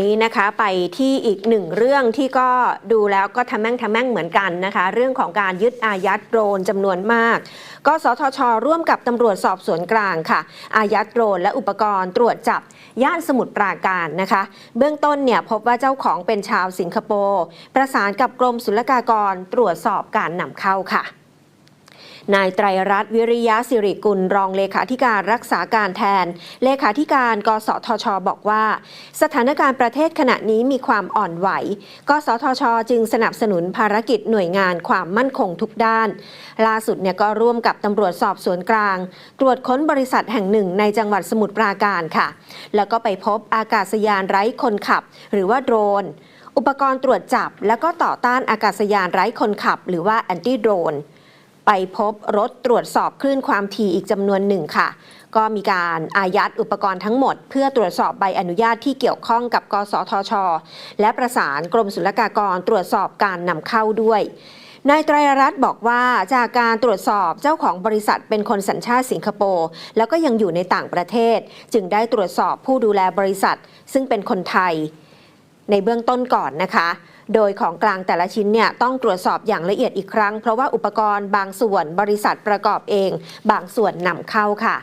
นี้นะคะไปที่อีกหนึ่งเรื่องที่ก็ดูแล้วก็ทำแม่งทำแม่งเหมือนกันนะคะ เรื่องของการยึดอายัดโดรนจำนวนมาก ก็สทช ร่วมกับตำรวจสอบสวนกลางค่ะ อายัดโดรนและอุปกรณ์ตรวจจับย่านสมุทรปราการนะคะ เบื้องต้นเนี่ยพบว่าเจ้าของเป็นชาวสิงคโปร์ประสานกับกรมศุลกากรตรวจสอบการนำเข้าค่ะ นายไตรรัตน์วิริยะสิริกุลรองเลขาธิการรักษาการแทน เลขาธิการ กสทช บอกว่า สถานการณ์ประเทศขณะนี้มีความอ่อนไหว กสทช จึงสนับสนุนภารกิจหน่วยงานความมั่นคงทุกด้าน ล่าสุดเนี่ยก็ร่วมกับตำรวจสอบสวนกลาง ตรวจค้นบริษัทแห่งหนึ่งในจังหวัดสมุทรปราการค่ะ แล้วก็ไปพบอากาศยานไร้คนขับ หรือว่าโดรนอุปกรณ์ตรวจจับ แล้วก็ต่อต้านอากาศยานไร้คนขับ หรือว่าแอนตี้โดรน ไปพบรถตรวจสอบคลื่นความถี่อีกจำนวนหนึ่งค่ะ ก็มีการอายัดอุปกรณ์ทั้งหมด เพื่อตรวจสอบใบอนุญาตที่เกี่ยวข้องกับ กสทช และประสานกรมศุลกากรตรวจสอบการนำเข้าด้วยนายไตรรัตน์บอกว่าจากการตรวจสอบเจ้าของบริษัทเป็นคนสัญชาติสิงคโปร์แล้วก็ยังอยู่ในต่างประเทศ จึงได้ตรวจสอบผู้ดูแลบริษัท ซึ่งเป็นคนไทย ในเบื้องต้นก่อนนะคะ โดยของกลางแต่ละชิ้นเนี่ยต้องตรวจสอบอย่างละเอียดอีกครั้ง เพราะว่าอุปกรณ์บางส่วนบริษัทประกอบเอง บางส่วนนำเข้าค่ะ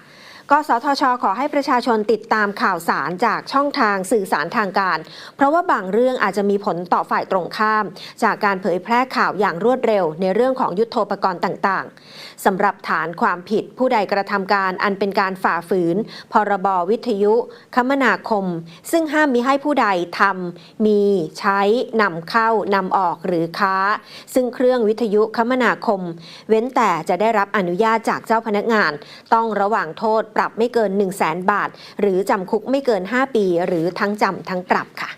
กสทช ขอให้ประชาชนติดตามข่าวสารจากช่องทางสื่อสารทางการ เพราะว่าบางเรื่องอาจจะมีผลต่อฝ่ายตรงข้าม จากการเผยแพร่ข่าวอย่างรวดเร็ว ในเรื่องของยุทโธปกรณ์ต่างๆสำหรับฐานความผิดผู้ใดกระทำการอันเป็นการฝ่าฝืน พรบวิทยุคมนาคม ซึ่งห้ามมิให้ผู้ใดทำมีใช้นำเข้านำออกหรือค้า ซึ่งเครื่องวิทยุคมนาคม เว้นแต่จะได้รับอนุญาตจากเจ้าพนักงาน ต้องระหว่างโทษปรับไม่เกิน 1 0 0 0 0แบาท หรือจำคุกไม่เกิน 5 ปี หรือทั้งจำทั้งปรับค่ะ